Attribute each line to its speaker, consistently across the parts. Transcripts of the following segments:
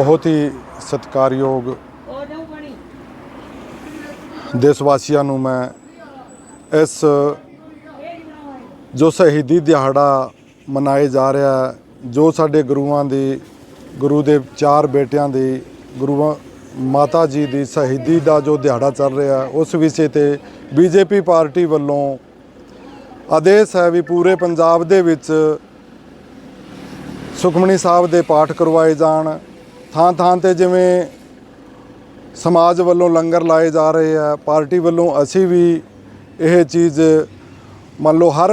Speaker 1: ਬਹੁਤ ਹੀ ਸਤਿਕਾਰਯੋਗ ਦੇਸ਼ ਵਾਸੀਆਂ ਨੂੰ ਮੈਂ ਇਸ ਜੋ ਸ਼ਹੀਦੀ ਦਿਹਾੜਾ ਮਨਾਏ ਜਾ ਰਿਹਾ ਜੋ ਸਾਡੇ ਗੁਰੂਆਂ ਦੀ, ਗੁਰੂ ਦੇ ਚਾਰ ਬੇਟਿਆਂ ਦੀ, ਗੁਰੂਆਂ, ਮਾਤਾ ਜੀ ਦੀ ਸ਼ਹੀਦੀ ਦਾ ਜੋ ਦਿਹਾੜਾ ਚੱਲ ਰਿਹਾ ਉਸ ਵਿਸ਼ੇ ਤੇ ਬੀਜੇਪੀ ਪਾਰਟੀ ਵੱਲੋਂ ਆਦੇਸ਼ ਹੈ ਵੀ ਪੂਰੇ ਪੰਜਾਬ ਦੇ ਵਿੱਚ ਸੁਖਮਨੀ ਸਾਹਿਬ ਦੇ ਪਾਠ ਕਰਵਾਏ ਜਾਣ। ਥਾਂ ਥਾਂ ਤੇ ਜਿਵੇਂ ਸਮਾਜ ਵੱਲੋਂ ਲੰਗਰ ਲਾਏ ਜਾ ਰਹੇ ਆ, ਪਾਰਟੀ ਵੱਲੋਂ ਅਸੀਂ ਵੀ ਇਹ ਚੀਜ਼ ਮੰਨ ਲਓ ਹਰ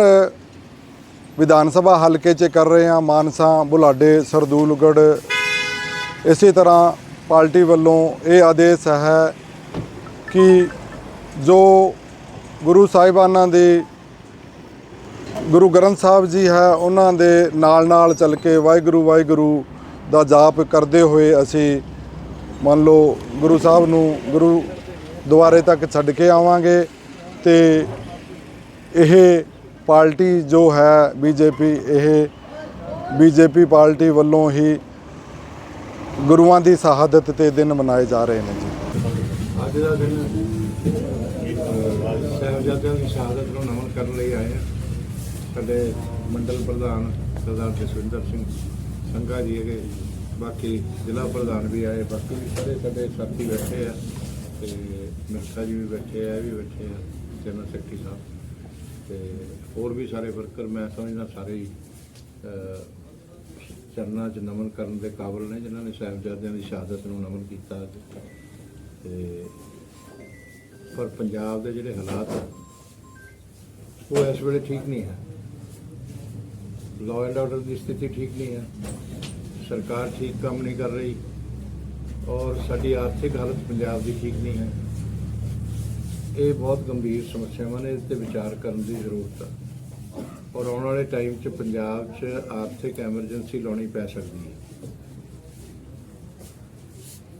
Speaker 1: ਵਿਧਾਨ ਸਭਾ ਹਲਕੇ 'ਚ ਕਰ ਰਹੇ ਆ ਮਾਨਸਾ, ਬੁਲਾਡੇ, ਸਰਦੂਲਗੜ੍ਹ, ਇਸੇ ਤਰ੍ਹਾਂ ਪਾਰਟੀ ਵੱਲੋਂ ਇਹ ਆਦੇਸ਼ ਹੈ ਕਿ ਜੋ ਗੁਰੂ ਸਾਹਿਬਾਨਾਂ ਦੇ, ਗੁਰੂ ਗ੍ਰੰਥ ਸਾਹਿਬ ਜੀ ਹੈ, ਉਹਨਾਂ ਦੇ ਨਾਲ ਨਾਲ ਚੱਲ ਕੇ ਵਾਹਿਗੁਰੂ ਵਾਹਿਗੁਰੂ ਦਾ ਜਾਪ ਕਰਦੇ ਹੋਏ ਅਸੀਂ ਮੰਨ ਲਓ ਗੁਰੂ ਸਾਹਿਬ ਨੂੰ ਗੁਰੂ ਦੁਆਰੇ ਤੱਕ ਛੱਡ ਕੇ ਆਵਾਂਗੇ ਤੇ ਇਹ ਪਾਰਟੀ ਜੋ ਹੈ ਬੀਜੇਪੀ ਇਹ ਬੀਜੇਪੀ ਪਾਰਟੀ ਵੱਲੋਂ ਹੀ ਗੁਰੂਆਂ ਦੀ ਸ਼ਹਾਦਤ ਤੇ ਦਿਨ ਮਨਾਏ ਜਾ ਰਹੇ ਨੇ ਜੀ।
Speaker 2: ਅੱਜ ਦਾ ਦਿਨ ਅਹ, ਸਾਹਿਬਜ਼ਾਦਿਆਂ ਦੀ ਸ਼ਹਾਦਤ ਨੂੰ ਨਮਨ ਕਰਨ ਲਈ ਆਏ ਹਾਂ। ਸਾਡੇ ਮੰਡਲ ਪ੍ਰਧਾਨ ਸਰਦਾਰ ਜਸਵਿੰਦਰ ਸਿੰਘ ਸੰਘਾ ਜੀ ਹੈਗੇ। ਬਾਕੀ ਜ਼ਿਲ੍ਹਾ ਪ੍ਰਧਾਨ ਵੀ ਆਏ, ਬਾਕੀ ਵੀ ਸਾਰੇ ਸਾਡੇ ਸਾਥੀ ਬੈਠੇ ਆ ਤੇ ਮਿਰਸਾ ਜੀ ਵੀ ਬੈਠੇ ਆ, ਇਹ ਵੀ ਬੈਠੇ ਆ ਜਨਰਲ ਸੈਕਟਰੀ ਸਾਹਿਬ। ਤੇ ਹੋਰ ਵੀ ਸਾਰੇ ਵਰਕਰ, ਮੈਂ ਸਮਝਦਾ ਸਾਰੇ ਹੀ ਚਰਨਾਂ 'ਚ ਨਮਨ ਕਰਨ ਦੇ ਕਾਬਲ ਨੇ, ਜਿਨ੍ਹਾਂ ਨੇ ਸਾਹਿਬਜ਼ਾਦਿਆਂ ਦੀ ਸ਼ਹਾਦਤ ਨੂੰ ਨਮਨ ਕੀਤਾ ਤੇ ਪਰ ਪੰਜਾਬ ਦੇ ਜਿਹੜੇ ਹਾਲਾਤ ਆ, ਉਹ ਇਸ ਵੇਲੇ ਠੀਕ ਨਹੀਂ ਹੈ। ਲਾਅ ਐਂਡ ਆਰਡਰ ਦੀ ਸਥਿਤੀ ਠੀਕ ਨਹੀਂ ਹੈ। ਸਰਕਾਰ ਠੀਕ ਕੰਮ ਨਹੀਂ ਕਰ ਰਹੀ ਔਰ ਸਾਡੀ ਆਰਥਿਕ ਹਾਲਤ ਪੰਜਾਬ ਦੀ ਠੀਕ ਨਹੀਂ ਹੈ। ਇਹ ਬਹੁਤ ਗੰਭੀਰ ਸਮੱਸਿਆਵਾਂ ਨੇ, ਇਸ ਤੇ ਵਿਚਾਰ ਕਰਨ ਦੀ ਜ਼ਰੂਰਤ ਹੈ ਔਰ ਆਉਣ ਵਾਲੇ ਟਾਈਮ 'ਚ ਪੰਜਾਬ 'ਚ ਆਰਥਿਕ ਐਮਰਜੈਂਸੀ ਲਾਉਣੀ ਪੈ ਸਕਦੀ ਹੈ।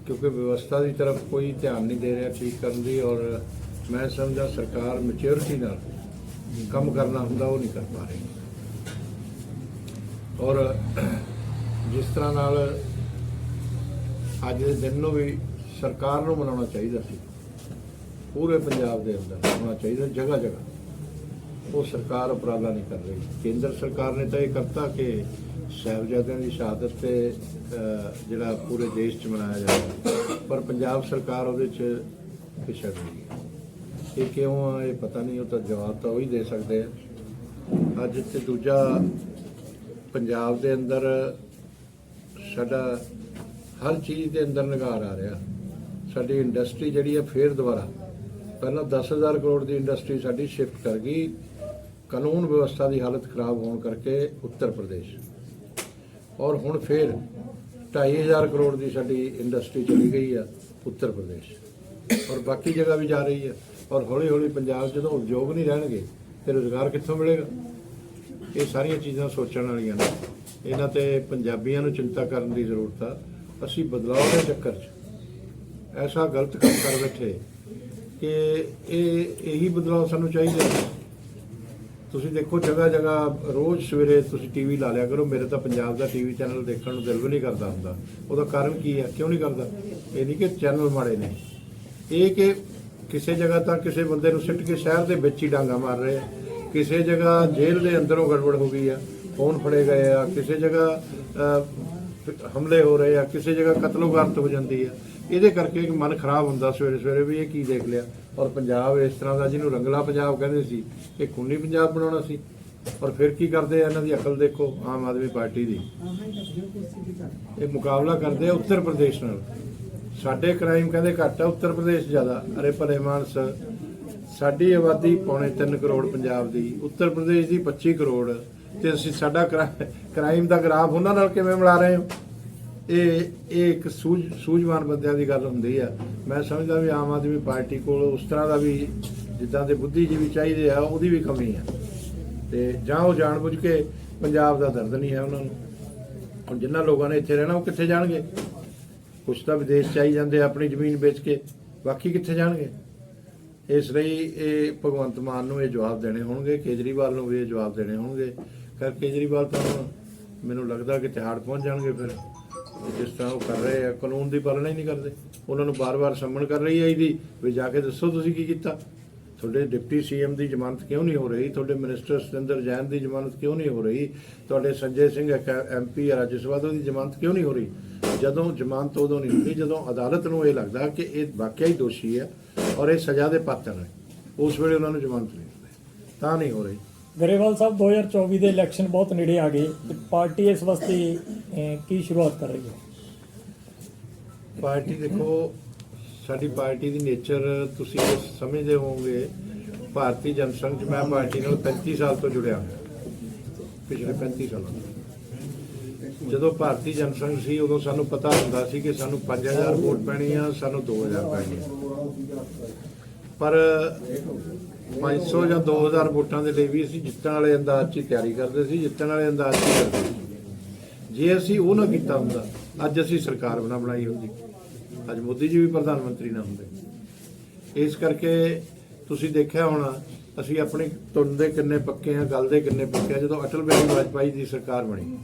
Speaker 2: ਕਿਉਂਕਿ ਵਿਵਸਥਾ ਦੀ ਤਰਫ ਕੋਈ ਧਿਆਨ ਨਹੀਂ ਦੇ ਰਿਹਾ ਠੀਕ ਕਰਨ ਦੀ ਔਰ ਮੈਂ ਸਮਝਦਾ ਸਰਕਾਰ ਮੈਚੁਰਿਟੀ ਨਾਲ ਕੰਮ ਕਰਨਾ ਹੁੰਦਾ, ਉਹ ਨਹੀਂ ਕਰ ਪਾ ਰਹੀ। ਔਰ ਜਿਸ ਤਰ੍ਹਾਂ ਨਾਲ ਅੱਜ ਦੇ ਦਿਨ ਨੂੰ ਵੀ ਸਰਕਾਰ ਨੂੰ ਮਨਾਉਣਾ ਚਾਹੀਦਾ ਸੀ। ਪੂਰੇ ਪੰਜਾਬ ਦੇ ਅੰਦਰ ਹੋਣਾ ਚਾਹੀਦਾ, ਜਗ੍ਹਾ ਜਗ੍ਹਾ। ਉਹ ਸਰਕਾਰ ਉਪਰਾਲਾ ਨਹੀਂ ਕਰ ਰਹੀ। ਕੇਂਦਰ ਸਰਕਾਰ ਨੇ ਤਾਂ ਇਹ ਕਰਤਾ ਕਿ ਸਾਹਿਬਜ਼ਾਦਿਆਂ ਦੀ ਸ਼ਹਾਦਤ ਤੇ ਜਿਹੜਾ ਪੂਰੇ ਦੇਸ਼ 'ਚ ਮਨਾਇਆ ਜਾਂਦਾ ਪਰ ਪੰਜਾਬ ਸਰਕਾਰ ਉਹਦੇ 'ਚ ਪਿਛੜ ਰਹੀ ਇਹ ਕਿਉਂ ਆ, ਇਹ ਪਤਾ ਨਹੀਂ, ਉਹ ਤਾਂ ਜਵਾਬ ਤਾਂ ਉਹ ਹੀ ਦੇ ਸਕਦੇ ਆ। ਅੱਜ ਤੇ ਦੂਜਾ ਪੰਜਾਬ ਦੇ ਅੰਦਰ ਸਾਡਾ ਹਰ ਚੀਜ਼ ਦੇ ਅੰਦਰ ਨਿਗਾਰ ਆ ਰਿਹਾ। ਸਾਡੀ ਇੰਡਸਟਰੀ ਜਿਹੜੀ ਹੈ ਫੇਰ ਦੁਬਾਰਾ। ਪਹਿਲਾਂ 10000 ਕਰੋੜ ਦੀ ਇੰਡਸਟਰੀ ਸਾਡੀ ਸ਼ਿਫਟ ਕਰ ਗਈ। ਕਾਨੂੰਨ ਵਿਵਸਥਾ ਦੀ ਹਾਲਤ ਖਰਾਬ ਹੋਣ ਕਰਕੇ ਉੱਤਰ ਪ੍ਰਦੇਸ਼। ਔਰ ਹੁਣ ਫੇਰ 2500 ਕਰੋੜ ਦੀ ਸਾਡੀ ਇੰਡਸਟਰੀ ਚਲੀ ਗਈ ਆ ਉੱਤਰ ਪ੍ਰਦੇਸ਼। ਔਰ ਬਾਕੀ ਜਗ੍ਹਾ ਵੀ ਜਾ ਰਹੀ ਹੈ ਔਰ ਹੌਲੀ ਹੌਲੀ ਪੰਜਾਬ ਜਦੋਂ ਉਦਯੋਗ ਨਹੀਂ ਰਹਿਣਗੇ ਤੇ ਰੋਜ਼ਗਾਰ ਕਿੱਥੋਂ ਮਿਲੇਗਾ? ਇਹ ਸਾਰੀਆਂ ਚੀਜ਼ਾਂ ਸੋਚਣ ਵਾਲੀਆਂ ਨੇ। ਇਹਨਾਂ ਤੇ ਪੰਜਾਬੀਆਂ ਨੂੰ ਚਿੰਤਾ ਕਰਨ ਦੀ ਜ਼ਰੂਰਤ ਆ। ਅਸੀਂ ਬਦਲਾਅ ਦੇ ਚੱਕਰ 'ਚ ਐਸਾ ਗਲਤ ਕੰਮ ਕਰ ਬੈਠੇ ਕਿ ਇਹ ਇਹੀ ਬਦਲਾਅ ਸਾਨੂੰ ਚਾਹੀਦਾ ਤੁਸੀਂ ਦੇਖੋ ਜਗ੍ਹਾ ਜਗ੍ਹਾ ਰੋਜ਼ ਸਵੇਰੇ ਤੁਸੀਂ ਟੀਵੀ ਲਾ ਲਿਆ ਕਰੋ। ਮੇਰੇ ਤਾਂ ਪੰਜਾਬ ਦਾ ਟੀਵੀ ਚੈਨਲ ਦੇਖਣ ਨੂੰ ਦਿਲ ਵੀ ਨਹੀਂ ਕਰਦਾ ਹੁੰਦਾ। ਉਹਦਾ ਕਾਰਨ ਕੀ ਹੈ? ਕਿਉਂ ਨਹੀਂ ਕਰਦਾ? ਇਹ ਨਹੀਂ ਕਿ ਚੈਨਲ ਮਾੜੇ ਨੇ। ਇਹ ਕਿ ਕਿਸੇ ਜਗ੍ਹਾ ਤਾਂ ਕਿਸੇ ਬੰਦੇ ਨੂੰ ਸਿੱਟ ਕੇ ਸ਼ਹਿਰ ਦੇ ਵਿੱਚ ਹੀ ਡਾਂਗਾ ਮਾਰ ਰਹੇ ਆ। ਕਿਸੇ ਜਗ੍ਹਾ ਜੇਲ੍ਹ ਦੇ ਅੰਦਰੋਂ ਗੜਬੜ ਹੋ ਗਈ ਆ ਫੋਨ ਫੜੇ ਗਏ ਆ, ਕਿਸੇ ਜਗ੍ਹਾ ਹਮਲੇ ਹੋ ਰਹੇ ਆ, ਕਿਸੇ ਜਗ੍ਹਾ ਕਤਲੋਗਾਰਤ ਹੋ ਜਾਂਦੀ ਆ। ਇਹਦੇ ਕਰਕੇ ਇੱਕ ਮਨ ਖਰਾਬ ਹੁੰਦਾ ਸਵੇਰੇ ਸਵੇਰੇ ਵੀ ਇਹ ਕੀ ਦੇਖ ਲਿਆ। ਔਰ ਪੰਜਾਬ ਇਸ ਤਰ੍ਹਾਂ ਦਾ ਜਿਹਨੂੰ ਰੰਗਲਾ ਪੰਜਾਬ ਕਹਿੰਦੇ ਸੀ, ਇਹ ਖੂਨੀ ਪੰਜਾਬ ਬਣਾਉਣਾ ਸੀ। ਔਰ ਫਿਰ ਕੀ ਕਰਦੇ ਆ ਇਹਨਾਂ ਦੀ ਅਕਲ ਦੇਖੋ, ਆਮ ਆਦਮੀ ਪਾਰਟੀ ਦੀ। ਇਹ ਮੁਕਾਬਲਾ ਕਰਦੇ ਆ ਉੱਤਰ ਪ੍ਰਦੇਸ਼ ਨਾਲ। ਸਾਡੇ ਕ੍ਰਾਈਮ ਕਹਿੰਦੇ ਘੱਟ ਆ, ਉੱਤਰ ਪ੍ਰਦੇਸ਼ ਜ਼ਿਆਦਾ। ਅਰੇ ਭਲੇ ਮਾਨਸ ਸਾਡੀ ਆਬਾਦੀ ਪੌਣੇ 3 ਕਰੋੜ ਪੰਜਾਬ ਦੀ, ਉੱਤਰ ਪ੍ਰਦੇਸ਼ ਦੀ 25 ਕਰੋੜ ਤੇ ਅਸੀਂ ਸਾਡਾ ਕ੍ਰਾਈਮ ਦਾ ਗ੍ਰਾਫ ਉਹਨਾਂ ਨਾਲ ਕਿਵੇਂ ਮਿਲਾ ਰਹੇ ਹੋ? ਇਹ ਇਹ ਇੱਕ ਸੂਝ, ਸੂਝਵਾਨ ਬੰਦਿਆਂ ਦੀ ਗੱਲ ਹੁੰਦੀ ਆ। ਮੈਂ ਸਮਝਦਾ ਵੀ ਆਮ ਆਦਮੀ ਪਾਰਟੀ ਕੋਲ ਉਸ ਤਰ੍ਹਾਂ ਦਾ ਵੀ ਜਿੱਦਾਂ ਦੇ ਬੁੱਧੀਜੀਵੀ ਚਾਹੀਦੇ ਆ, ਉਹਦੀ ਵੀ ਕਮੀ ਆ। ਤੇ ਜਾਂ ਉਹ ਜਾਣਬੁੱਝ ਕੇ ਪੰਜਾਬ ਦਾ ਦਰਦ ਨਹੀਂ ਹੈ ਉਹਨਾਂ ਨੂੰ। ਹੁਣ ਜਿਨ੍ਹਾਂ ਲੋਕਾਂ ਨੇ ਇੱਥੇ ਰਹਿਣਾ, ਉਹ ਕਿੱਥੇ ਜਾਣਗੇ? ਕੁਛ ਤਾਂ ਵਿਦੇਸ਼ ਚ ਆਈ ਜਾਂਦੇ ਆਪਣੀ ਜ਼ਮੀਨ ਵੇਚ ਕੇ, ਬਾਕੀ ਕਿੱਥੇ ਜਾਣਗੇ? ਇਸ ਲਈ ਇਹ ਭਗਵੰਤ ਮਾਨ ਨੂੰ ਇਹ ਜਵਾਬ ਦੇਣੇ ਹੋਣਗੇ, ਕੇਜਰੀਵਾਲ ਨੂੰ ਵੀ ਇਹ ਜਵਾਬ ਦੇਣੇ ਹੋਣਗੇ। ਕਰ ਕੇਜਰੀਵਾਲ ਤਾਂ ਮੈਨੂੰ ਲੱਗਦਾ ਕਿ ਤਿਹਾੜ ਪਹੁੰਚ ਜਾਣਗੇ ਫਿਰ। ਜਿਸ ਤਰ੍ਹਾਂ ਉਹ ਕਰ ਰਹੇ ਆ, ਕਾਨੂੰਨ ਦੀ ਪਾਲਣਾ ਹੀ ਨਹੀਂ ਕਰਦੇ। ਉਹਨਾਂ ਨੂੰ ਬਾਰ-ਬਾਰ ਸੰਮਣ ਕਰ ਰਹੀ ਹੈ ਇਹਦੀ ਵੀ ਜਾ ਕੇ ਦੱਸੋ ਤੁਸੀਂ ਕੀ ਕੀਤਾ? ਤੁਹਾਡੇ ਡਿਪਟੀ ਸੀਐਮ ਦੀ ਜ਼ਮਾਨਤ ਕਿਉਂ ਨਹੀਂ ਹੋ ਰਹੀ? ਤੁਹਾਡੇ ਮਿਨਿਸਟਰ ਸਤਿੰਦਰ ਜੈਨ ਦੀ ਜ਼ਮਾਨਤ ਕਿਉਂ ਨਹੀਂ ਹੋ ਰਹੀ? ਤੁਹਾਡੇ ਸੰਜੇ ਸਿੰਘ ਐਮਪੀ ਰਾਜ ਸਭਾ ਦੀ ਜ਼ਮਾਨਤ ਕਿਉਂ ਨਹੀਂ ਹੋ ਰਹੀ? ਜਦੋਂ ਜ਼ਮਾਨਤ ਉਦੋਂ ਨਹੀਂ ਹੁੰਦੀ, ਜਦੋਂ ਅਦਾਲਤ ਨੂੰ ਇਹ ਲੱਗਦਾ ਕਿ ਇਹ ਵਾਕਿਆ ਹੀ ਦੋਸ਼ੀ ਹੈ ਔਰ ਇਹ ਸਜ਼ਾ ਦੇ ਪਾਤਰ ਹੈ ਉਸ ਵੇਲੇ ਉਹਨਾਂ ਨੂੰ ਜ਼ਮਾਨਤ ਨਹੀਂ ਦਿੰਦੇ ਤਾਂ ਨਹੀਂ ਹੋ ਰਹੀ।
Speaker 3: ਗਰੇਵਾਲ ਸਾਹਿਬ 2024 ਦੇ ਇਲੈਕਸ਼ਨ ਬਹੁਤ ਨੇੜੇ ਆ ਗਏ। ਤੇ ਪਾਰਟੀ ਇਸ ਵਾਸਤੇ ਕੀ ਸ਼ੁਰੂਆਤ ਕਰ ਰਹੀ ਹੈ?
Speaker 2: ਪਾਰਟੀ ਦੇਖੋ ਸਾਡੀ ਪਾਰਟੀ ਦੀ ਨੇਚਰ ਤੁਸੀਂ ਸਮਝਦੇ ਹੋਵੋਗੇ ਭਾਰਤੀ ਜਨਸੰਘ ਚ ਮੈਂ ਪਾਰਟੀ ਨਾਲ 35 ਸਾਲ ਤੋਂ ਜੁੜਿਆ ਹੋਇਆ। ਪਿਛਲੇ 35 ਸਾਲਾਂ ਤੋਂ। ਜਦੋਂ ਭਾਰਤੀ ਜਨਸੰਘ ਸੀ, ਉਦੋਂ ਸਾਨੂੰ ਪਤਾ ਹੁੰਦਾ ਸੀ ਕਿ ਸਾਨੂੰ 5000 ਵੋਟ ਪੈਣੀ ਆ, ਸਾਨੂੰ 2000 ਪੈਣੀ ਆ। ਪਰ 500 ਜਾਂ 2000 ਵੋਟਾਂ ਦੇ ਲਈ ਵੀ ਅਸੀਂ ਜਿੱਤਣ ਵਾਲੇ ਅੰਦਾਜ਼ 'ਚ ਹੀ ਤਿਆਰੀ ਕਰਦੇ ਸੀ, ਜਿੱਤਣ ਵਾਲੇ ਅੰਦਾਜ਼ 'ਚ ਕਰਦੇ ਸੀ। ਜੇ ਅਸੀਂ ਉਹ ਨਾ ਕੀਤਾ ਹੁੰਦਾ, ਅੱਜ ਅਸੀਂ ਸਰਕਾਰ ਬਣਾ ਬਣਾਈ ਹੁੰਦੀ। ਅੱਜ ਮੋਦੀ ਜੀ ਵੀ ਪ੍ਰਧਾਨ ਮੰਤਰੀ ਨਾ ਹੁੰਦੇ। ਇਸ ਕਰਕੇ ਤੁਸੀਂ ਦੇਖਿਆ ਹੋਣਾ ਅਸੀਂ ਆਪਣੇ ਤੁੰਨ ਦੇ ਕਿੰਨੇ ਪੱਕੇ ਆ, ਗੱਲ ਦੇ ਕਿੰਨੇ ਪੱਕੇ ਆ, ਜਦੋਂ ਅਟਲ ਬਿਹਾਰੀ ਵਾਜਪਾਈ ਦੀ ਸਰਕਾਰ ਬਣੀ।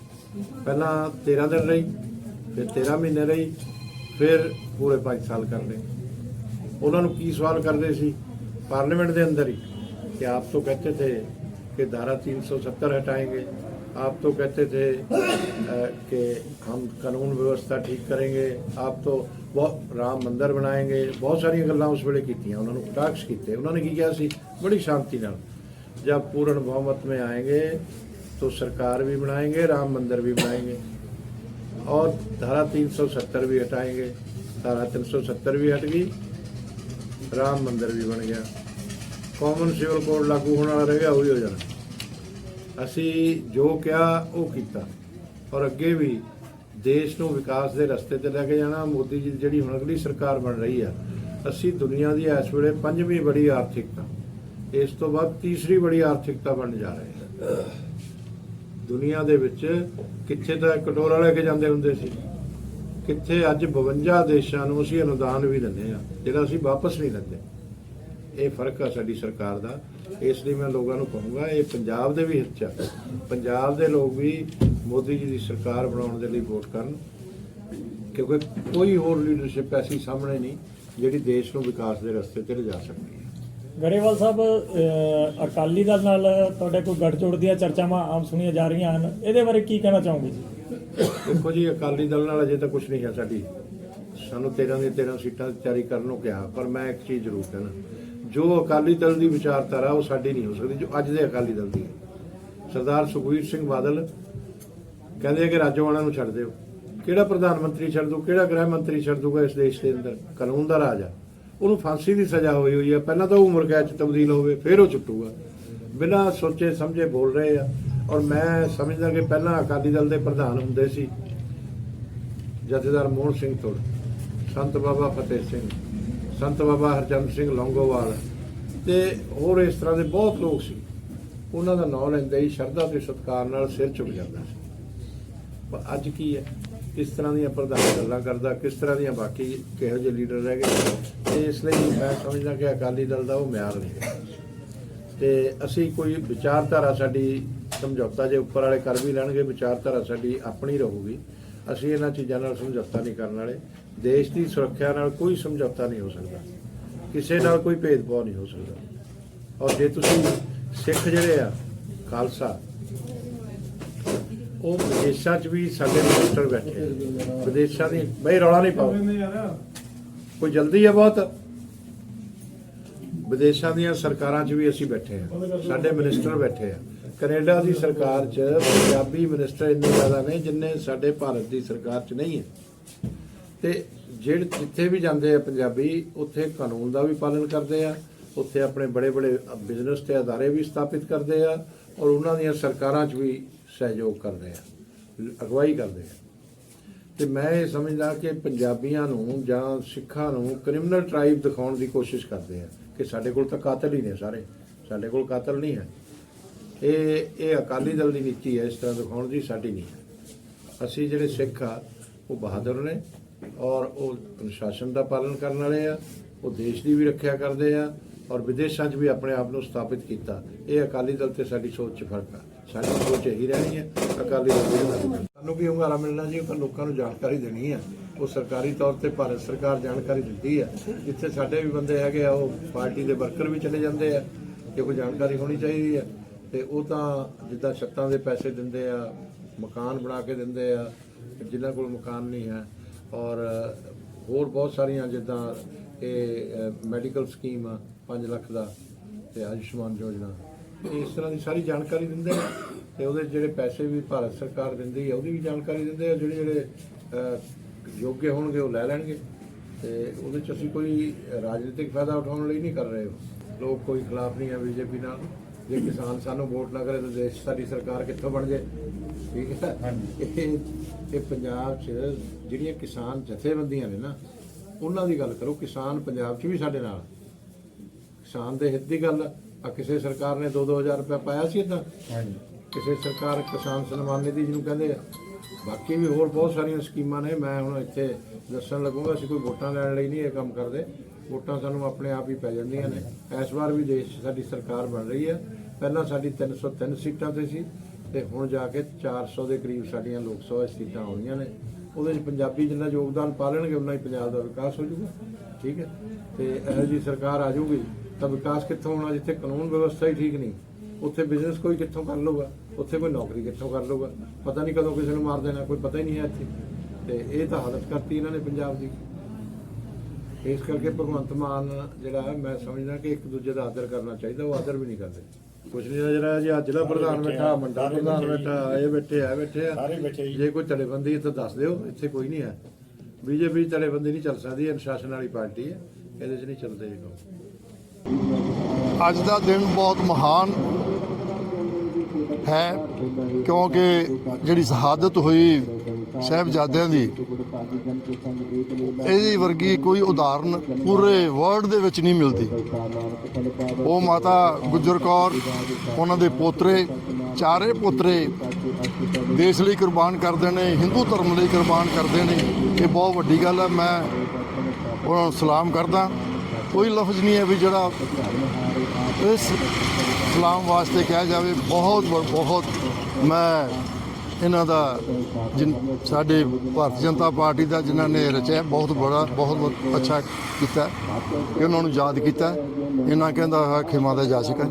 Speaker 2: ਪਹਿਲਾਂ 13 ਦਿਨ ਰਹੀ, ਫਿਰ 13 ਮਹੀਨੇ ਰਹੀ, ਫਿਰ ਪੂਰੇ 5 ਸਾਲ ਕਰ ਲਏ। ਉਹਨਾਂ ਨੂੰ ਕੀ ਸਵਾਲ ਕਰਦੇ ਸੀ? ਪਾਰਲੀਮੈਂਟ ਦੇ ਅੰਦਰ ਹੀ ਕਿ ਆਪ ਤੋਂ ਕਹਤੇ ਥੇ ਕਿ ਧਾਰਾ 370 ਹਟਾएंगे आप तो कहते थे अ, कि हम कानून व्यवस्था ठीक करेंगे आप तो बहुत राम मंदिर बनाएंगे बहुत सारी ਗੱਲਾਂ ਉਸ ਵੇਲੇ ਕੀਤੀਆਂ ਉਹਨਾਂ ਨੂੰ ਕਟਾਕਸ਼ ਕੀਤੇ ਉਹਨਾਂ ਨੇ ਕੀ ਕਿਹਾ ਸੀ ਬੜੀ ਸ਼ਾਂਤੀ ਨਾਲ जब पूर्ण बहुमत में आएंगे तो सरकार भी बनाएंगे राम मंदिर भी बनाएंगे और धारा 370 भी हटाएंगे धारा 370 भी हट गई ਰਾਮ ਮੰਦਿਰ ਵੀ ਬਣ ਗਿਆ ਕਾਮਨ ਸਿਵਲ ਕੋਡ ਲਾਗੂ ਹੋਣ ਵਾਲਾ ਰਹਿ ਗਿਆ ਉਹੀ ਹੋ ਜਾਣਾ ਅਸੀਂ ਜੋ ਕਿਹਾ, ਉਹ ਕੀਤਾ। ਔਰ ਅੱਗੇ ਵੀ ਦੇਸ਼ ਨੂੰ ਵਿਕਾਸ ਦੇ ਰਸਤੇ ਤੇ ਲੈ ਕੇ ਜਾਣਾ, ਮੋਦੀ ਜੀ ਦੀ ਜਿਹੜੀ ਹੁਣ ਅਗਲੀ ਸਰਕਾਰ ਬਣ ਰਹੀ ਆ, ਅਸੀਂ ਦੁਨੀਆ ਦੀ ਇਸ ਵੇਲੇ ਪੰਜਵੀਂ ਬੜੀ ਆਰਥਿਕਤਾ, ਇਸ ਤੋਂ ਬਾਅਦ ਤੀਸਰੀ ਬੜੀ ਆਰਥਿਕਤਾ ਬਣ ਜਾ ਰਹੀ ਹਾਂ। ਦੁਨੀਆ ਦੇ ਵਿੱਚ ਕਿੱਥੇ ਤਾਂ ਕਟੋਰਾ ਲੈ ਕੇ ਜਾਂਦੇ ਹੁੰਦੇ ਸੀ, ਕਿੱਥੇ ਅੱਜ 52 ਦੇਸ਼ਾਂ ਨੂੰ ਅਸੀਂ ਅਨੁਦਾਨ ਵੀ ਦਿੰਦੇ ਆ ਜਿਹੜਾ ਅਸੀਂ ਵਾਪਸ ਨਹੀਂ ਲੈਂਦੇ। ਇਹ ਫ਼ਰਕ ਆ ਸਾਡੀ ਸਰਕਾਰ ਦਾ। ਇਸ ਲਈ ਮੈਂ ਲੋਕਾਂ ਨੂੰ ਕਹੂੰਗਾ ਇਹ ਪੰਜਾਬ ਦੇ ਵੀ ਹਿੱਤ 'ਚ ਆ। ਪੰਜਾਬ ਦੇ ਲੋਕ ਵੀ ਮੋਦੀ ਜੀ ਦੀ ਸਰਕਾਰ ਬਣਾਉਣ ਦੇ ਲਈ ਵੋਟ ਕਰਨ। ਕਿਉਂਕਿ ਕੋਈ ਹੋਰ ਲੀਡਰਸ਼ਿਪ ਐਸੀ ਸਾਹਮਣੇ ਨਹੀਂ ਜਿਹੜੀ ਦੇਸ਼ ਨੂੰ ਵਿਕਾਸ ਦੇ ਰਸਤੇ ਤੇ ਲਿਜਾ ਸਕਦੀ ਹੈ।
Speaker 3: ਗਰੇਵਾਲ ਸਾਹਿਬ ਅਕਾਲੀ ਦਲ ਨਾਲ ਤੁਹਾਡੇ ਕੋਈ ਗੱਠਜੋੜ ਦੀਆਂ ਚਰਚਾਵਾਂ ਆਮ ਸੁਣੀਆਂ ਜਾ ਰਹੀਆਂ ਹਨ। ਇਹਦੇ ਬਾਰੇ ਕੀ ਕਹਿਣਾ ਚਾਹੋਗੇ ਜੀ?
Speaker 2: ਦੇਖੋ ਜੀ ਅਕਾਲੀ ਦਲ ਨਾਲ ਅਜੇ ਤਾਂ ਕੁਝ ਨਹੀਂ ਹੈ ਸਾਡੀ। ਸਾਨੂੰ 13 ਦੀਆਂ 13 ਸੀਟਾਂ ਦੀ ਤਿਆਰੀ ਕਰਨ ਨੂੰ ਕਿਹਾ ਪਰ ਮੈਂ ਇੱਕ ਚੀਜ਼ ਜ਼ਰੂਰ ਕਹਿਣਾ। ਜੋ ਅਕਾਲੀ ਦਲ ਦੀ ਵਿਚਾਰਧਾਰਾ, ਉਹ ਸਾਡੀ ਨਹੀਂ ਹੋ ਸਕਦੀ, ਜੋ ਅੱਜ ਦੇ ਅਕਾਲੀ ਦਲ ਦੀ ਹੈ। ਸਰਦਾਰ ਸੁਖਬੀਰ ਸਿੰਘ ਬਾਦਲ ਕਹਿੰਦੇ ਆ ਕਿ ਰਾਜੋਆਣਾ ਨੂੰ ਛੱਡ ਦਿਓ। ਕਿਹੜਾ ਪ੍ਰਧਾਨ ਮੰਤਰੀ ਛੱਡ ਦੂ, ਕਿਹੜਾ ਗ੍ਰਹਿ ਮੰਤਰੀ ਛੱਡ ਦੂਗਾ ਇਸ ਦੇਸ਼ ਦੇ ਅੰਦਰ? ਕਾਨੂੰਨ ਦਾ ਰਾਜ ਆ। ਉਹਨੂੰ ਫਾਂਸੀ ਦੀ ਸਜ਼ਾ ਹੋਈ ਹੋਈ ਆ। ਪਹਿਲਾਂ ਤਾਂ ਉਹ ਉਮਰ ਕੈਦ ਚ ਤਬਦੀਲ ਹੋਵੇ ਫਿਰ ਉਹ ਛੁੱਟੂਗਾ ਬਿਨਾਂ ਸੋਚੇ ਸਮਝੇ ਬੋਲ ਰਹੇ ਆ। ਔਰ ਮੈਂ ਸਮਝਦਾ ਕਿ ਪਹਿਲਾਂ ਅਕਾਲੀ ਦਲ ਦੇ ਪ੍ਰਧਾਨ ਹੁੰਦੇ ਸੀ ਜਥੇਦਾਰ ਮੋਹਨ ਸਿੰਘ ਤੁਰ ਸੰਤ ਬਾਬਾ ਫਤਿਹ ਸਿੰਘ। ਸੰਤ ਬਾਬਾ ਹਰਚੰਦ ਸਿੰਘ ਲੌਂਗੋਵਾਲ ਤੇ ਹੋਰ ਇਸ ਤਰ੍ਹਾਂ ਦੇ ਬਹੁਤ ਲੋਕ ਸੀ। ਉਹਨਾਂ ਦਾ ਨਾਂ ਲੈਂਦੇ ਹੀ ਸ਼ਰਧਾ ਤੇ ਸਤਿਕਾਰ ਨਾਲ ਸਿਰ ਝੁਕ ਜਾਂਦਾ ਸੀ। ਪਰ ਅੱਜ ਕੀ ਹੈ? ਕਿਸ ਤਰ੍ਹਾਂ ਦੀਆਂ ਪ੍ਰਧਾਨ ਗੱਲਾਂ ਕਰਦਾ, ਕਿਸ ਤਰ੍ਹਾਂ ਦੀਆਂ ਬਾਕੀ ਕਿਹੋ ਜਿਹੇ ਲੀਡਰ ਰਹਿ ਗਏ? ਤੇ ਇਸ ਲਈ ਮੈਂ ਸਮਝਦਾ ਕਿ ਅਕਾਲੀ ਦਲ ਦਾ ਉਹ ਮਿਆਰ ਨਹੀਂ ਹੈ। ਤੇ ਅਸੀਂ ਕੋਈ ਵਿਚਾਰਧਾਰਾ ਸਾਡੀ ਸਮਝੌਤਾ ਜੇ ਉੱਪਰ ਵਾਲੇ ਕਰ ਵੀ ਲੈਣਗੇ, ਵਿਚਾਰਧਾਰਾ ਸਾਡੀ ਆਪਣੀ ਰਹੂਗੀ। ਅਸੀਂ ਇਹਨਾਂ ਚੀਜ਼ਾਂ ਨਾਲ ਸਮਝੌਤਾ ਨਹੀਂ ਕਰਨ ਵਾਲੇ। ਦੇਸ਼ ਦੀ ਸੁਰੱਖਿਆ ਨਾਲ ਕੋਈ ਸਮਝੌਤਾ ਨਹੀਂ ਹੋ ਸਕਦਾ। ਕਿਸੇ ਨਾਲ ਕੋਈ ਭੇਦਭਾਵ ਨਹੀਂ ਹੋ ਸਕਦਾ। ਔਰ ਜੇ ਤੁਸੀਂ ਸਿੱਖ ਜਿਹੜੇ ਆ, ਖਾਲਸਾ, ਉਹ ਵਿਦੇਸ਼ਾਂ 'ਚ ਵੀ ਸਾਡੇ ਮਿਨਿਸਟਰ ਬੈਠੇ ਵਿਦੇਸ਼ਾਂ ਦੀ ਬਈ ਰੌਲਾ ਨਹੀਂ ਪਾਓ। ਕੋਈ ਜਲਦੀ ਹੈ ਬਹੁਤ। ਵਿਦੇਸ਼ਾਂ ਦੀਆਂ ਸਰਕਾਰਾਂ 'ਚ ਵੀ ਅਸੀਂ ਬੈਠੇ ਆ। ਸਾਡੇ ਮਿਨਿਸਟਰ ਬੈਠੇ ਆ। ਕੈਨੇਡਾ ਦੀ ਸਰਕਾਰ 'ਚ ਪੰਜਾਬੀ ਮਿਨਿਸਟਰ ਇੰਨੇ ਜ਼ਿਆਦਾ ਨੇ ਜਿੰਨੇ ਸਾਡੇ ਭਾਰਤ ਦੀ ਸਰਕਾਰ 'ਚ ਨਹੀਂ ਹੈ। ਤੇ ਜਿਹੜੇ ਜਿੱਥੇ ਵੀ ਜਾਂਦੇ ਆ ਪੰਜਾਬੀ, ਉੱਥੇ ਕਾਨੂੰਨ ਦਾ ਵੀ ਪਾਲਣ ਕਰਦੇ ਆ, ਉੱਥੇ ਆਪਣੇ ਬੜੇ ਬੜੇ ਬਿਜ਼ਨਸ ਤੇ ਅਦਾਰੇ ਵੀ ਸਥਾਪਿਤ ਕਰਦੇ ਆ ਔਰ ਉਹਨਾਂ ਦੀਆਂ ਸਰਕਾਰਾਂ 'ਚ ਵੀ ਸਹਿਯੋਗ ਕਰਦੇ ਆ, ਅਗਵਾਈ ਕਰਦੇ ਆ। ਤੇ ਮੈਂ ਇਹ ਸਮਝਦਾ ਕਿ ਪੰਜਾਬੀਆਂ ਨੂੰ ਜਾਂ ਸਿੱਖਾਂ ਨੂੰ ਕ੍ਰਿਮੀਨਲ ਟ੍ਰਾਈਬ ਦਿਖਾਉਣ ਦੀ ਕੋਸ਼ਿਸ਼ ਕਰਦੇ ਆ ਕਿ ਸਾਡੇ ਕੋਲ ਤਾਂ ਕਾਤਲ ਹੀ ਨੇ ਸਾਰੇ, ਸਾਡੇ ਕੋਲ ਕਾਤਲ ਨਹੀਂ ਹੈ। ਇਹ ਇਹ ਅਕਾਲੀ ਦਲ ਦੀ ਨੀਤੀ ਹੈ, ਇਸ ਤਰ੍ਹਾਂ ਦਿਖਾਉਣ ਦੀ ਸਾਡੀ ਨਹੀਂ ਹੈ। ਅਸੀਂ ਜਿਹੜੇ ਸਿੱਖ ਆ, ਉਹ ਬਹਾਦਰ ਨੇ ਔਰ ਉਹ ਅਨੁਸ਼ਾਸਨ ਦਾ ਪਾਲਣ ਕਰਨ ਵਾਲੇ ਆ, ਉਹ ਦੇਸ਼ ਦੀ ਵੀ ਰੱਖਿਆ ਕਰਦੇ ਆ ਔਰ ਵਿਦੇਸ਼ਾਂ 'ਚ ਵੀ ਆਪਣੇ ਆਪ ਨੂੰ ਸਥਾਪਿਤ ਕੀਤਾ। ਇਹ ਅਕਾਲੀ ਦਲ ਤੇ ਸਾਡੀ ਸੋਚ 'ਚ ਫ਼ਰਕ ਆ। ਸਾਡੀ ਸੋਚ ਇਹੀ ਰਹਿਣੀ ਹੈ ਅਕਾਲੀ ਦਲ ਦੇ ਸਾਨੂੰ ਵੀ ਹੁੰਗਾਰਾ ਮਿਲਣਾ ਜੀ? ਪਰ ਲੋਕਾਂ ਨੂੰ ਜਾਣਕਾਰੀ ਦੇਣੀ ਹੈ ਉਹ ਸਰਕਾਰੀ ਤੌਰ ਤੇ ਭਾਰਤ ਸਰਕਾਰ ਜਾਣਕਾਰੀ ਦਿੰਦੀ ਹੈ ਜਿੱਥੇ ਸਾਡੇ ਵੀ ਬੰਦੇ ਹੈਗੇ ਆ, ਉਹ ਪਾਰਟੀ ਦੇ ਵਰਕਰ ਵੀ ਚਲੇ ਜਾਂਦੇ ਆ। ਜੇ ਕੋਈ ਜਾਣਕਾਰੀ ਹੋਣੀ ਚਾਹੀਦੀ ਹੈ ਤੇ ਉਹ ਤਾਂ ਜਿੱਦਾਂ ਛੱਤਾਂ ਦੇ ਪੈਸੇ ਦਿੰਦੇ ਆ, ਮਕਾਨ ਬਣਾ ਕੇ ਦਿੰਦੇ ਆ, ਜਿਨ੍ਹਾਂ ਕੋਲ ਮਕਾਨ ਨਹੀਂ ਹੈ ਔਰ ਹੋਰ ਬਹੁਤ ਸਾਰੀਆਂ ਜਿੱਦਾਂ ਇਹ ਮੈਡੀਕਲ ਸਕੀਮ ਆ 5 ਲੱਖ ਦਾ ਤੇ ਆਯੁਸ਼ਮਾਨ ਯੋਜਨਾ। ਇਸ ਤਰ੍ਹਾਂ ਦੀ ਸਾਰੀ ਜਾਣਕਾਰੀ ਦਿੰਦੇ ਨੇ ਤੇ ਉਹਦੇ ਜਿਹੜੇ ਪੈਸੇ ਵੀ ਭਾਰਤ ਸਰਕਾਰ ਦਿੰਦੀ ਹੈ ਉਹਦੀ ਵੀ ਜਾਣਕਾਰੀ ਦਿੰਦੇ ਆ, ਜਿਹੜੇ ਜਿਹੜੇ ਯੋਗੇ ਹੋਣਗੇ ਉਹ ਲੈ ਲੈਣਗੇ। ਤੇ ਉਹਦੇ ਚ ਅਸੀਂ ਕੋਈ ਰਾਜਨੀਤਿਕ ਫਾਇਦਾ ਉਠਾਉਣ ਲਈ ਨਹੀਂ ਕਰ ਰਹੇ। ਲੋਕ ਕੋਈ ਖਿਲਾਫ ਨਹੀਂ ਹੈ ਬੀਜੇਪੀ ਨਾਲ। ਜੇ ਕਿਸਾਨ ਸਾਨੂੰ ਵੋਟ ਨਾ ਕਰੇ ਤਾਂ ਦੇਸ਼ ਸਾਡੀ ਸਰਕਾਰ ਕਿੱਥੋਂ ਬਣ ਜੇ? ਠੀਕ ਹੈ? ਇਹ ਇਹ ਪੰਜਾਬ 'ਚ ਜਿਹੜੀਆਂ ਕਿਸਾਨ ਜਥੇਬੰਦੀਆਂ ਨੇ ਨਾ ਉਹਨਾਂ ਦੀ ਗੱਲ ਕਰੋ ਕਿਸਾਨ ਪੰਜਾਬ 'ਚ ਵੀ ਸਾਡੇ ਨਾਲ। ਕਿਸਾਨ ਦੇ ਹਿੱਤ ਦੀ ਗੱਲ ਆ। ਕਿਸੇ ਸਰਕਾਰ ਨੇ 2-2000 ਰੁਪਏ ਪਾਇਆ ਸੀ ਇਦਾਂ ਕਿਸੇ ਸਰਕਾਰ ਕਿਸਾਨ ਸਨਮਾਨ ਨਿਧੀ ਜਿਹਨੂੰ ਕਹਿੰਦੇ ਆ। ਬਾਕੀ ਵੀ ਹੋਰ ਬਹੁਤ ਸਾਰੀਆਂ ਸਕੀਮਾਂ ਨੇ। ਮੈਂ ਹੁਣ ਇੱਥੇ ਦੱਸਣ ਲੱਗੂਗਾ ਅਸੀਂ ਕੋਈ ਵੋਟਾਂ ਲੈਣ ਲਈ ਨਹੀਂ ਇਹ ਕੰਮ ਕਰਦੇ। ਵੋਟਾਂ ਸਾਨੂੰ ਆਪਣੇ ਆਪ ਹੀ ਪੈ ਜਾਂਦੀਆਂ ਨੇ। ਇਸ ਵਾਰ ਵੀ ਦੇਸ਼ 'ਚ ਸਾਡੀ ਸਰਕਾਰ ਬਣ ਰਹੀ ਹੈ। ਪਹਿਲਾਂ ਸਾਡੀ 303 ਸੀਟਾਂ ਤੇ ਸੀ ਤੇ ਹੁਣ ਜਾ ਕੇ 400 ਦੇ ਕਰੀਬ ਸਾਡੀਆਂ ਲੋਕ ਸਭਾ ਸੀਟਾਂ ਆਉਣੀਆਂ ਨੇ। ਉਹਦੇ 'ਚ ਪੰਜਾਬੀ ਜਿੰਨਾ ਯੋਗਦਾਨ ਪਾ ਲੈਣਗੇ, ਉਨਾ ਹੀ ਪੰਜਾਬ ਦਾ ਵਿਕਾਸ ਹੋ ਜਾਊਗਾ। ਠੀਕ ਹੈ? ਤੇ ਇਹੋ ਜੀ ਸਰਕਾਰ ਆ ਜਾਊਗੀ, ਤਾਂ ਵਿਕਾਸ ਕਿੱਥੋਂ ਹੋਣਾ? ਜਿੱਥੇ ਕਾਨੂੰਨ ਵਿਵਸਥਾ ਹੀ ਠੀਕ ਨਹੀਂ, ਉੱਥੇ ਬਿਜ਼ਨਸ ਕੋਈ ਕਿੱਥੋਂ ਕਰ ਲਊਗਾ? ਉੱਥੇ ਕੋਈ ਨੌਕਰੀ ਕਿੱਥੋਂ ਕਰ ਲਊਗਾ? ਪਤਾ ਨਹੀਂ ਕਦੋਂ ਕਿਸੇ ਨੂੰ ਮਾਰ ਦੇਣਾ, ਕੋਈ ਪਤਾ ਹੀ ਨਹੀਂ ਹੈ ਇੱਥੇ। ਤੇ ਇਹ ਤਾਂ ਹਾਲਤ ਕਰਤੀ ਇਹਨਾਂ ਨੇ ਪੰਜਾਬ ਦੀ। ਇਸ ਕਰਕੇ ਭਗਵੰਤ ਮਾਨ ਜਿਹੜਾ ਹੈ, ਮੈਂ ਸਮਝਦਾ ਕਿ ਇੱਕ ਦੂਜੇ ਦਾ ਆਦਰ ਕਰਨਾ ਚਾਹੀਦਾ ਉਹ ਆਦਰ ਵੀ ਨਹੀਂ ਕਰਦੇ। ਕੁਛ ਨਹੀਂ ਨਜ਼ਰ ਆਇਆ ਜੀ ਅੱਜ ਜ਼ਿਲ੍ਹਾ ਪ੍ਰਧਾਨ ਬੈਠਾ ਮੰਡਲ ਪ੍ਰਧਾਨ ਬੈਠਾ ਇਹ ਬੈਠੇ ਆ ਬੈਠੇ ਆ।
Speaker 3: ਸਾਰੇ ਬੈਠੇ ਜੀ।
Speaker 2: ਜੇ ਕੋਈ ਧੜੇਬੰਦੀ ਹੈ ਤਾਂ ਦੱਸ ਦਿਓ ਇੱਥੇ ਕੋਈ ਨਹੀਂ ਹੈ। ਬੀਜੇਪੀ ਧੜੇਬੰਦੀ ਨਹੀਂ ਚੱਲ ਸਕਦੀ ਇਹ ਅਨੁਸ਼ਾਸਨ ਵਾਲੀ ਪਾਰਟੀ ਹੈ ਇਹਦੇ 'ਚ ਨਹੀਂ ਚੱਲਦੇ ਇਹ ਕੰਮ
Speaker 4: ਅੱਜ ਦਾ ਦਿਨ ਬਹੁਤ ਮਹਾਨ ਹੈ ਕਿਉਂਕਿ ਜਿਹੜੀ ਸ਼ਹਾਦਤ ਹੋਈ ਸਾਹਿਬਜ਼ਾਦਿਆਂ ਦੀ ਇਹਦੀ ਵਰਗੀ ਕੋਈ ਉਦਾਹਰਨ ਪੂਰੇ ਵਰਲਡ ਦੇ ਵਿੱਚ ਨਹੀਂ ਮਿਲਦੀ। ਉਹ ਮਾਤਾ ਗੁਜਰ ਕੌਰ, ਉਹਨਾਂ ਦੇ ਪੋਤਰੇ, ਚਾਰੇ ਪੋਤਰੇ ਦੇਸ਼ ਲਈ ਕੁਰਬਾਨ ਕਰਦੇ ਨੇ, ਹਿੰਦੂ ਧਰਮ ਲਈ ਕੁਰਬਾਨ ਕਰਦੇ ਨੇ। ਇਹ ਬਹੁਤ ਵੱਡੀ ਗੱਲ ਹੈ। ਮੈਂ ਉਹਨਾਂ ਨੂੰ ਸਲਾਮ ਕਰਦਾ। ਕੋਈ ਲਫ਼ਜ਼ ਨਹੀਂ ਹੈ ਵੀ ਜਿਹੜਾ ਇਸ ਸਲਾਮ ਵਾਸਤੇ ਕਿਹਾ ਜਾਵੇ। ਬਹੁਤ ਬਹੁਤ ਮੈਂ ਇਹਨਾਂ ਦਾ ਜਿਨ- ਸਾਡੇ ਭਾਰਤੀ ਜਨਤਾ ਪਾਰਟੀ ਦਾ ਜਿਨ੍ਹਾਂ ਨੇ ਰਚਿਆ, ਬਹੁਤ ਬੜਾ, ਬਹੁਤ ਅੱਛਾ ਕੀਤਾ ਕਿ ਉਹਨਾਂ ਨੂੰ ਯਾਦ ਕੀਤਾ ਇਹਨਾਂ ਕਹਿੰਦਾ ਹੈ, ਖਿਮਾ ਦਾ ਜਾ ਸਕਾ